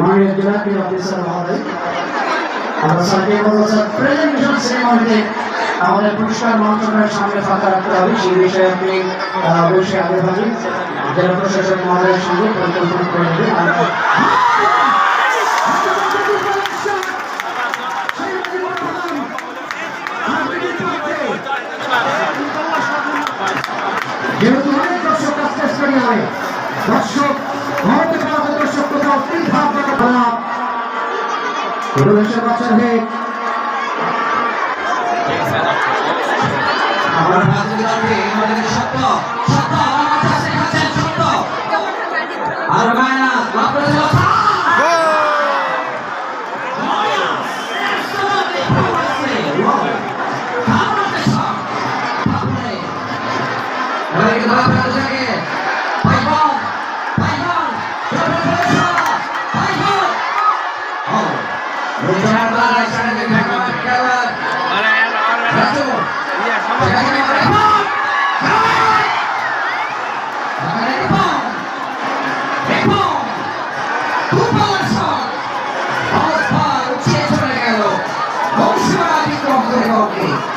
মাননীয় জেলা ক্রীড়া অফিসার মহোদয় আমরা স্যারকে বলব প্রেজেন্টেশন সেরেমনিতে আমাদের পুরস্কার মন্ত্রণের সামনে ফাঁকা রাখতে হবে। সেই বিষয়ে আপনি অবশ্যই আগে ভাবি জেলা প্রশাসক মহোদয়ের সঙ্গে পরিকল্পনা করে নেবেন। যেহেতু দর্শক পরিবেশের বাচ্চা হয়ে আমার প্রতিযোগিতাতে আমাদের সত্য সত্য আমার কাছে শেখাচ্ছেন সত্য আর মাইনাস আপনাদের করে এখন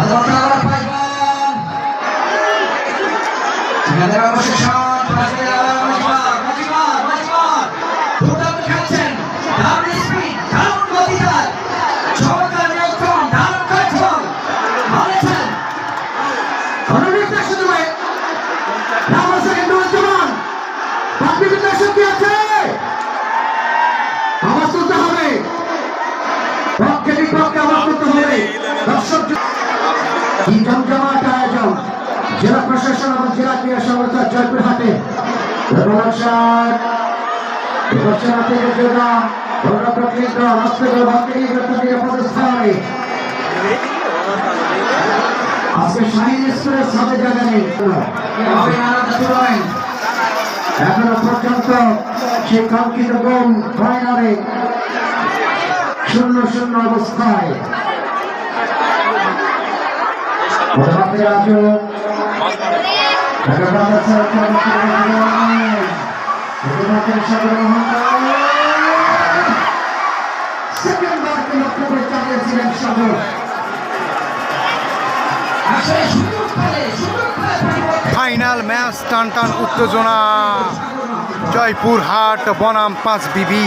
আবার পাইবেন জয়পুরহাটে রবীন্দ্রনাথ বিপক্ষের থেকে যোগা গৌরব কেন্দ্র হস্তগর ভক্তি নিরাপদ স্থানে আজকে শাহিন এক্সপ্রেস হবে জায়গা এখনও পর্যন্ত সেই কাঙ্ক্ষিত গোল ফাইনালে শূন্য শূন্য অবস্থায়। ফাইনাল ম্যাচ টান টান উত্তেজনা। জয়পুরহাট বনাম পাঁচ বিবি।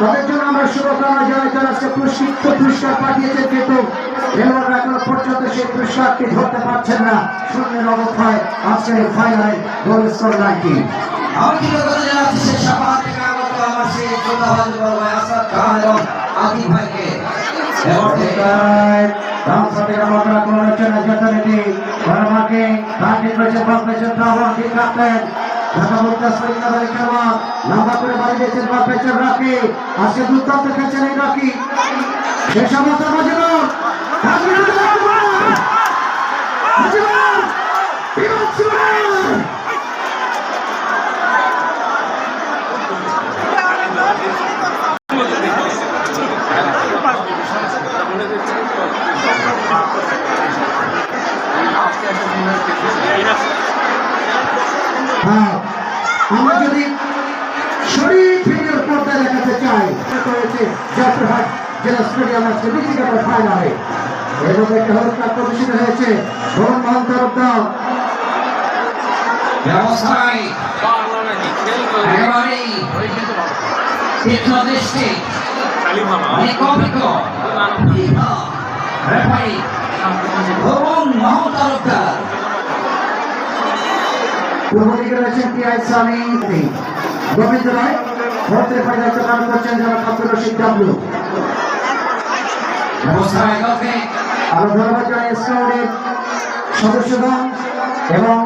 তাদের জন্য আমরা শুভকামনা জানাই তারা আজকে পুরস্কৃত পুরস্কার পাঠিয়েছে কিন্তু খেলোয়াড়রা এখনও পর্যন্ত সেই পুরস্কারটি ধরতে পারছেন না। শূন্যের অবস্থায় আজকের ফাইনালে গোল স্কোর নাইনটিন আমার কৃতজ্ঞতা জানাচ্ছি শেষ সভা থেকে আগত আমার সেই বড় ভাই আসাদ খান এবং আদিব ভাইকে। এবং আজকে দুর্দান্ত খেলছেন এই রাখি। শেষ অবস্থার মজিবর হ্যাঁ, আমরা যদি শরীর ফিরিয়ে পর্দায় দেখাতে চাই করেছে জয়পুরহাট জেলা স্টেডিয়াম আজকে ব্যক্তিগত ফাইনালে এবং একটা হলুদ কার্ড প্রদর্শিত হয়েছে ভবন মোহন তরফদার ব্যবস্থায় একেবারেই তীক্ষ্ণ দৃষ্টি রেফারি ভবন মোহাম্মদ তালুকদার পূর্ব দিকে রয়েছেন স্বামী গোবিন্দ রায় ভোট রেফারি দায়িত্ব পালন করছেন যারা ব্যবস্থায় গল্পে আরও ধন্যবাদ জানাই স্কাউটের সদস্যগণ এবং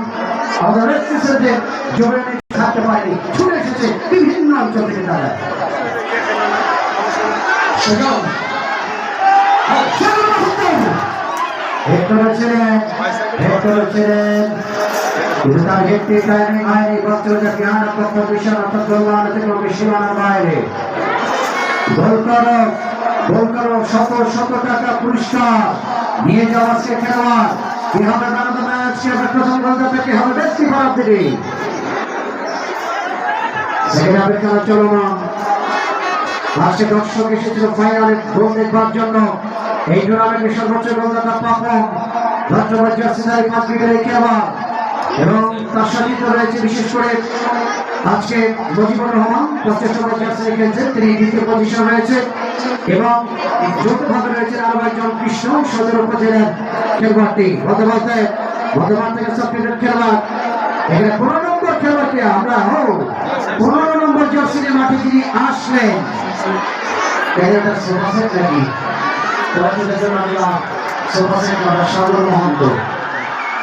থাকতে পারেনি, ছুটে এসেছে বিভিন্ন অঞ্চল থেকে তারা। হেক্টর ছিলেন থেকে সীমানার বাইরে গোল করো শত শত টাকা পুরস্কার নিয়ে যাওয়া সে খেলোয়াড় কি হবে দ্য ম্যাচ হবে প্রথম গোলদাতা কি হবে ব্যক্তি খারাপ দিকে আজকে দর্শক এসেছিল ফাইনালে গোল দেখবার জন্য এই টুর্নামেন্টের সর্বোচ্চ গোলদাতা পাপন ধন্যবাদ জার্সিদারি পাঁচ এবং তার সাথে রয়েছে বিশেষ করে আজকে মুজিবুর রহমান জার্সি খেলছেন। তিনি দ্বিতীয় পজিশন রয়েছে এবং যৌথভাবে রয়েছেন আরও একজন কৃষ্ণ সদর উপজেলার খেলোয়াড়টি। বলতে বর্তমান থেকে সাবস্টিটিউট খেলোয়াড়, এখানে পনেরো নম্বর খেলোয়াড়কে আমরা ও পনেরো নম্বর জার্সির মাঠে যিনি আসলেন। ক্যারিয়ারটা সোফাসেট নাকি? সোফাসেট আমরা সাগর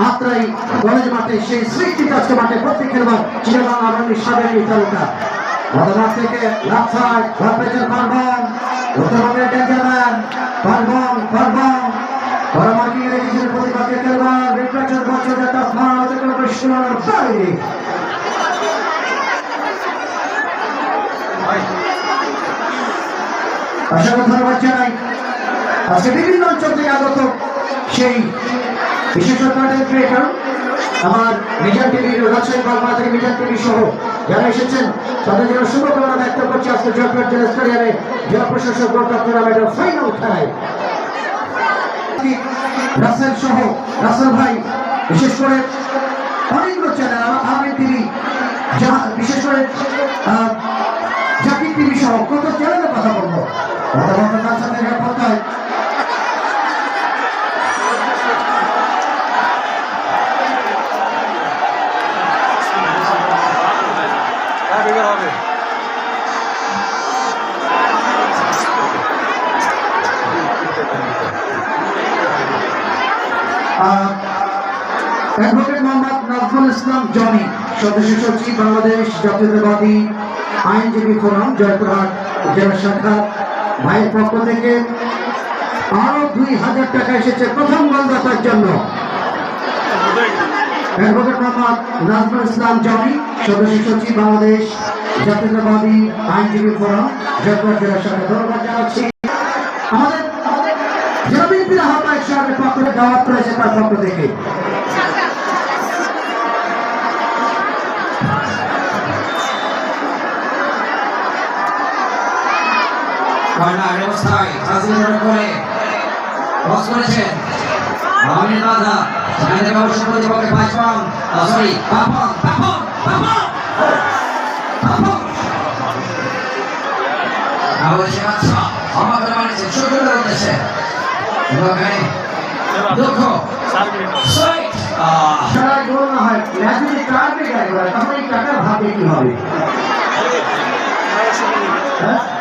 মাত্রাই কলেজ মাঠে, সেই সৃষ্টি আজকে মাঠে প্রত্যেক খেলোয়াড় চিরবাং আগামী সাবেক তালুকা গতবার থেকে লাফায় ভরপেচের পারবন, উত্তরবঙ্গের ডেঞ্জারম্যান পারবন পারবন। পরমার্কিং রেখেছেন প্রতিপক্ষে খেলোয়াড় রিফ্লেকশন বছর একটা ফান হতে করবে সীমানার বাইরে অসংখ্য ধন্যবাদ জানাই। আজকে বিভিন্ন অঞ্চল থেকে আগত সেই বিশেষ কন্টেন্ট ক্রিয়েটর আমার মিজান টিভি রাজশাহী বাংলা থেকে মিজান টিভি সহ যারা এসেছেন, তাদের জন্য শুভকামনা ব্যক্ত করছি আজকে জয়পুর জেলা স্টেডিয়ামে জেলা প্রশাসক গোল্ড কাপ টুর্নামেন্টের ফাইনাল খেলায়। রাসেল সহ রাসেল ভাই, বিশেষ করে অনেকগুলো অ্যাডভোকেট মোহাম্মদ নাজমুল ইসলাম জনি সদস্য সচিব বাংলাদেশ জাতীয়তাবাদী আইনজীবী ফোরাম, জয়পুরহাট জেলা শাখা। ভাইয়ের পক্ষ থেকে আরও দুই হাজার টাকা এসেছে প্রথম গোলদাতার জন্য। অ্যাডভোকেট মোহাম্মদ নাজমুল ইসলাম জনি সদস্য সচিব বাংলাদেশ জাতীয়তাবাদী আইনজীবী ফোরাম জয়পুর জেলার সাথে ধন্যবাদ জানাচ্ছি। আমাদের জেলা বিএনপির আহ্বায়ক সাহেবের পক্ষ থেকে, দাওয়াত করেছে তার পক্ষ থেকে। কর্নার ব্যবস্থায় রাজনীতি করে। বস করেছেন আমির বাধা জানিয়ে ব্যবসা প্রতিপক্ষে পাঁচ সরি পাপন পাপন পাপন পাপন অবশ্যই আচ্ছা আমাদের বাড়িতে ছোট উঠেছে দুঃখ। সারা। গোল হয় ম্যাচ যদি টাকা গাড়ি তখন এই টাকার ভাবে কি হবে? হ্যাঁ?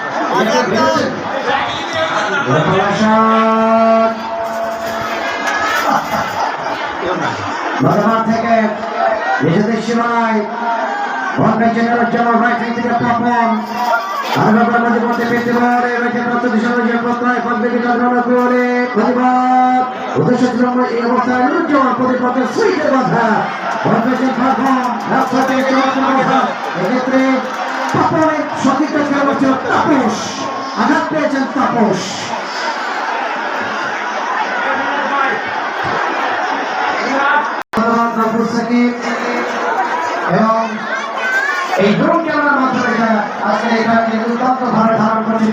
বর্ধমান থেকে নিজেদের সীমানায় ভঙ্গা জেনারেল জন্য রাইট থেকে তপন। আরবের মধ্যে মধ্যে পেতে পারে প্রস্তুত হিসেবে যে প্রত্যয় পদ্ধতি কাজগুলো করে প্রতিবাদ। উদ্দেশ্য ছিল এই অবস্থায় নুরুজ্জামান প্রতিপক্ষে সুইটের বাধা। ভঙ্গের পারফর্ম রাস্তাতে চলাচল কথা এক্ষেত্রে তপনের সতীর্থ খেলা ছিল তাপস। আঘাত পেয়েছেন তাপস। এবং এই ড্রোন ক্যামেরার মাধ্যমে আজকে এখানে দুর্দান্ত ভাবে ধারণ করছি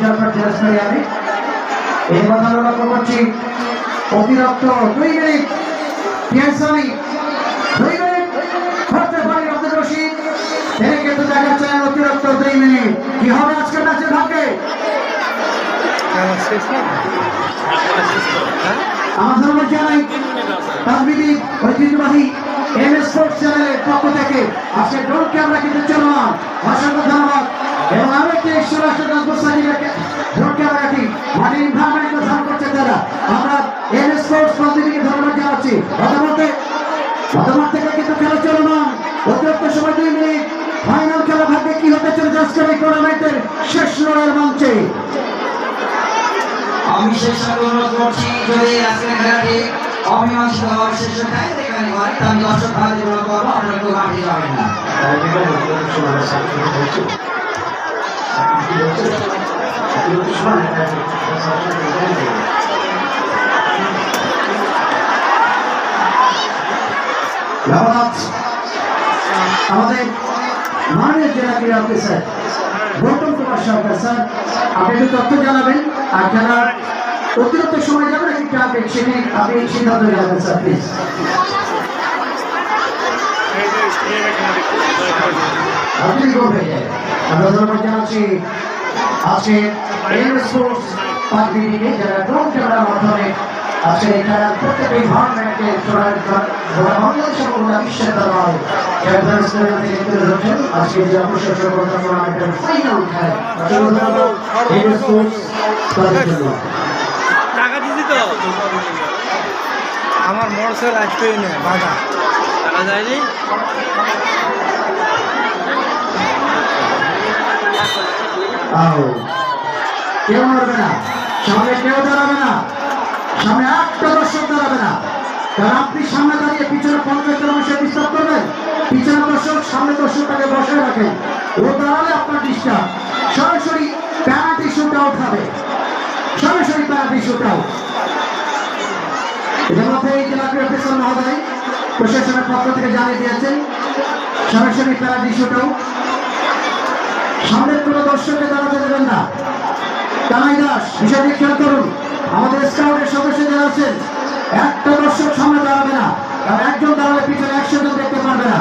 অতিরিক্ত কি হবে আজকের ম্যাচের ভাগ্যে আজকে কিন্তু খেলা চলমান। অতিরিক্ত সময় দুই মিনিট। ফাইনাল খেলা ভাগ্যে কি হতে চলেছে আজকের এই টুর্নামেন্টের শেষ লড়াইয়ের মঞ্চে? আমি শেষ অনুরোধ করছি যদি আজকের খেলাটি অমীমাংসিত হওয়ার শেষ টাইম এখানে হয় আমি দর্শক অনুরোধ করব আপনারা কেউ মাঠে যাবেন না। আমাদের মাননীয় জেলা ক্রীড়া অফিসার গৌতম কুমার সরকার স্যার। আপনি একটু তথ্য জানাবেন। আর খেলার অতিরিক্ত সময় যাবে নাকি ট্রাফিক সেটি আপনি সিদ্ধান্ত জানাবেন স্যার প্লিজ আপনি আমরা জানাচ্ছি আজকে যারা ড্রোন ক্যামেরার মাধ্যমে আজকে এই খেলার প্রত্যেকটি ভার্মেন্টকে চড়ার গোটা বাংলাদেশ এবং গোটা বিশ্বের দরবারে। ক্যাপ্টেন থেকে তুলে ধরছেন আজকে যে অবসর সফলতা টুর্নামেন্টের ফাইনাল খেলায় এম স্পোর্টস তাদের জন্য। টাকা দিছি তো। আমার মোটরসাইকেল আসবেই না বাধা টাকা যায়নি কেউ নড়বে না। সামনে কেউ দাঁড়াবে না। সামনে একটা দর্শক দাঁড়াবে না। কারণ আপনি সামনে দাঁড়িয়ে পিছনে পঞ্চাশ জন মানুষের করবেন। পিছনে দর্শক, সামনে দর্শকটাকে বসায় রাখেন। ও দাঁড়ালে আপনার ডিস্টার্ব সরাসরি প্যানাল্টি শুট আউট হবে। সরাসরি প্যানাল্টি শুট আউট ইতিমধ্যে এই জেলা ক্রীড়া মহোদয় প্রশাসনের পক্ষ থেকে জানিয়ে দিয়েছেন, সরাসরি প্যানাল্টি শুট সামনের কোনো দর্শককে দাঁড়াতে দেবেন না। কানাই দাস, বিষয়টি খেয়াল করুন। আমাদের স্কাউটের সদস্য যারা আছেন। একটা দর্শক সামনে দাঁড়াবে না, কারণ একজন দাঁড়ালে পিছনে একশো জন দেখতে পারবে না।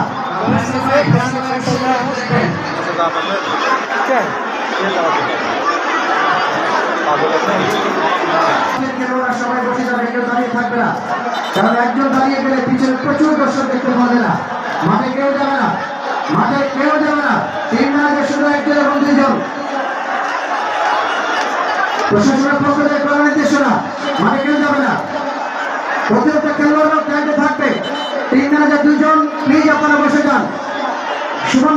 দাঁড়িয়ে গেলে পিছনে প্রচুর দেখতে পাবে না। মাঠে কেউ যাবে না, মাঠে কেউ যাবে না। তিন ম্যাচে শুধু একজন এবং দুইজন। প্রশাসনের পক্ষ থেকে করা নির্দেশনা মানে কেউ যাবে না। অতিরিক্ত খেলোয়াড় থাকবে। তিন ম্যাচে দুজন প্লিজ আপনারা বসে যান। সুমন